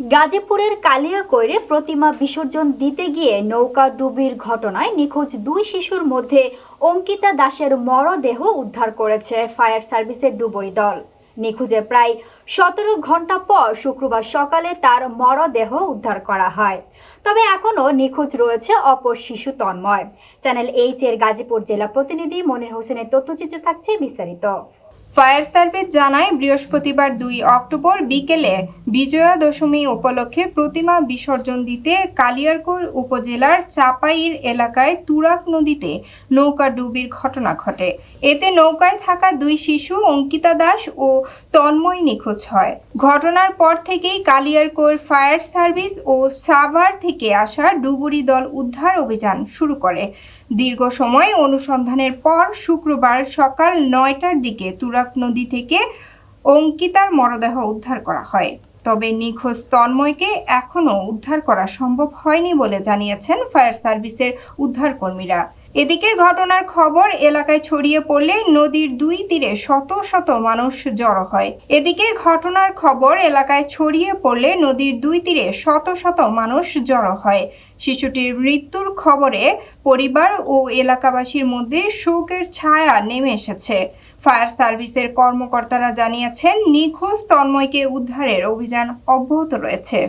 গাজীপুরের কালিয়াকৈরে প্রতিমা বিসর্জন দিতে গিয়ে নৌকা ডুবির ঘটনায় নিখোঁজ দুই শিশুর মধ্যে অঙ্কিতা দাসের মরদেহ উদ্ধার করেছে ফায়ার সার্ভিসের ডুবুরি দল। নিখোঁজে প্রায় সতেরো ঘণ্টা পর শুক্রবার সকালে তার মরদেহ উদ্ধার করা হয়। তবে এখনও নিখোঁজ রয়েছে অপর শিশু তন্ময়। চ্যানেল এইচ এর গাজীপুর জেলা প্রতিনিধি মনির হোসেনের তথ্যচিত্র থাকছে বিস্তারিত। ফায়ার সার্ভিস জানায়, বৃহস্পতিবার দুই অক্টোবর বিকেলে বিজয়া দশমী উপলক্ষে প্রতিমা বিসর্জন দিতে কালিয়ারকোর উপজেলার চাপাইর এলাকায় তুরাক নদীতে নৌকা ডুবির ঘটনা ঘটে। এতে নৌকায় থাকা দুই শিশু, অঙ্কিতা দাস ও তন্ময় নিখোঁজ হয়। ঘটনার পর থেকেই কালিয়ারকোর ফায়ার সার্ভিস ও সাভার থেকে আসা ডুবুরি দল উদ্ধার অভিযান শুরু করে। দীর্ঘ সময় অনুসন্ধানের পর শুক্রবার সকাল নয়টার দিকে তুরাক নদী থেকে অঙ্কিতার মরদেহ উদ্ধার করা হয়। তবে নিখোঁজ তন্ময়কে এখনও উদ্ধার করা সম্ভব হয়নি বলে জানিয়েছেন ফায়ার সার্ভিসের উদ্ধারকর্মীরা। এদিকে ঘটনার খবর, এলাকায় ছড়িয়ে পড়লে নদীর দুই তীরে শত শত মানুষ জড়ো হয়। এদিকে ঘটনার খবর, এলাকায় ছড়িয়ে পড়লে নদীর দুই তীরে শত শত মানুষ জড়ো হয়। শিশুটির মৃত্যুর খবরে পরিবার ও এলাকাবাসীর মধ্যে শোকের ছায়া নেমে এসেছে। ফায়ার সার্ভিসের কর্মকর্তারা জানিয়েছেন নিখোঁজ তন্ময়কে উদ্ধারের অভিযান অব্যাহত রয়েছে।